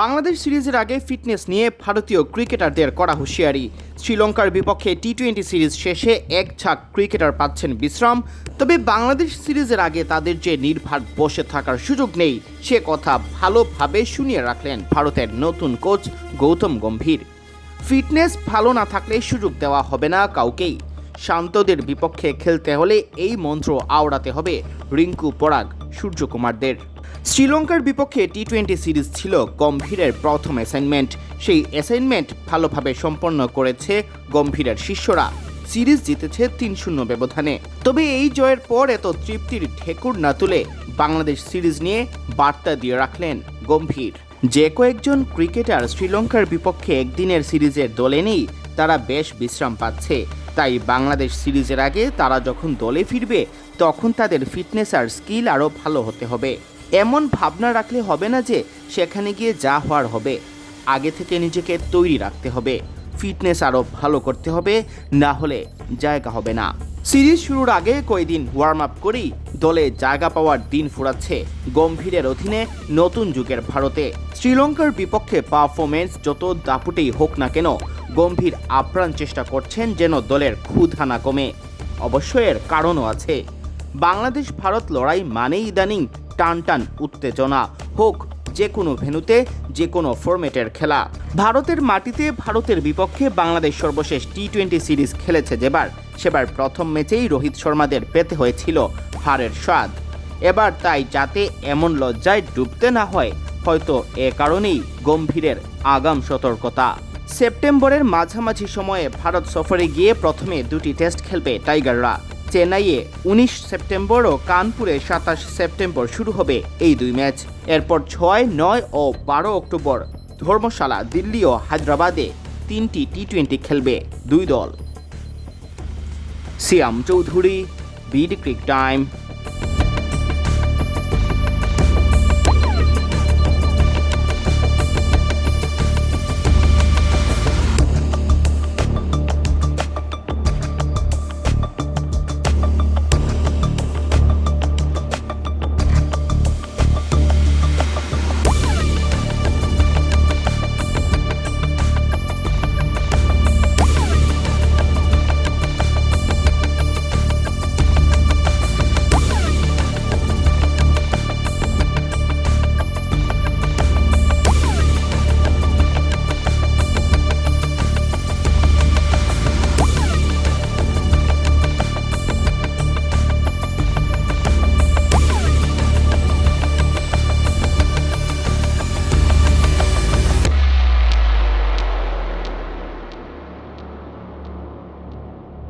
বাংলাদেশ সিরিজের আগে ফিটনেস নিয়ে ভারতীয় ক্রিকেটারদের করা হুঁশিয়ারি। শ্রীলঙ্কার বিপক্ষে টি টোয়েন্টি সিরিজ শেষে এক ঝাঁক ক্রিকেটার পাচ্ছেন বিশ্রাম। তবে বাংলাদেশ সিরিজের আগে তাদের যে নির্ভার বসে থাকার সুযোগ নেই, সে কথা ভালোভাবে শুনিয়ে রাখলেন ভারতের নতুন কোচ গৌতম গম্ভীর। ফিটনেস ভালো না থাকলে সুযোগ দেওয়া হবে না কাউকেই। শান্তদের বিপক্ষে খেলতে হলে এই মন্ত্র আওড়াতে হবে রিঙ্কু পরাগ। সূর্যকুমারদের। শ্রীলঙ্কার বিপক্ষে টি টোয়েন্টি সিরিজ ছিল গম্ভীরের প্রথম অ্যাসাইনমেন্ট সেই অ্যাসাইনমেন্ট ভালোভাবে সম্পন্ন করেছে গম্ভীরের শিষ্যরা। সিরিজ জিতেছে তিন শূন্য ব্যবধানে। তবে এই জয়ের পর এত তৃপ্তির ঠেকুর না তুলে বাংলাদেশ সিরিজ নিয়ে বার্তা দিয়ে রাখলেন গম্ভীর। যে কয়েকজন ক্রিকেটার শ্রীলঙ্কার বিপক্ষে একদিনের সিরিজের দলে নেই তারা বেশ বিশ্রাম পাচ্ছে। তাই বাংলাদেশ সিরিজের আগে তারা যখন দলে ফিরবে, তখন তাদের ফিটনেস আর স্কিল আরও ভালো হতে হবে। এমন ভাবনা রাখলে হবে না যে, সেখানে গিয়ে যা হওয়ার হবে। আগে থেকে নিজেকে তৈরি রাখতে হবে। ফিটনেস আরও ভালো করতে হবে, না হলে জায়গা হবে না। সিরিজ শুরুর আগে কয়েকদিন ওয়ার্ম আপ করেই দলে জায়গা পাওয়ার দিন ফুরাচ্ছে গম্ভীরের অধীনে নতুন যুগের ভারতে। শ্রীলঙ্কার বিপক্ষে পারফরমেন্স যত দাপুটেই হোক না কেন গম্ভীর আপ্রাণ চেষ্টা করছেন যেন দলের ক্ষুধা না কমে। অবশ্য এর কারণও আছে। বাংলাদেশ ভারত লড়াই মানেই ইদানিং টান টান উত্তেজনা। হোক, যে কোনো ভেন্যুতে, যে কোনো ফরম্যাটের খেলা। ভারতের মাটিতে ভারতের বিপক্ষে বাংলাদেশ সর্বশেষ টি টোয়েন্টি সিরিজ খেলেছে যেবার, সেবার প্রথম ম্যাচেই রোহিত শর্মাদের পেতে হয়েছিল হারের স্বাদ। এবার তাই যাতে এমন লজ্জায় ডুবতে না হয়, হয়তো এ কারণেই গম্ভীরের আগাম সতর্কতা। সেপ্টেম্বরের মাঝামাঝি সময়ে ভারত সফরে গিয়ে প্রথমে দুটি টেস্ট খেলবে টাইগাররা। চেন্নাইয়ে উনিশ সেপ্টেম্বর ও কানপুরে সাতাশ সেপ্টেম্বর শুরু হবে এই দুই ম্যাচ। এরপর ছয়, নয় ও বারো অক্টোবর ধর্মশালা দিল্লি ও হায়দ্রাবাদে তিনটি টি টোয়েন্টি খেলবে দুই দল। Siam Chowdhury, BD crick time.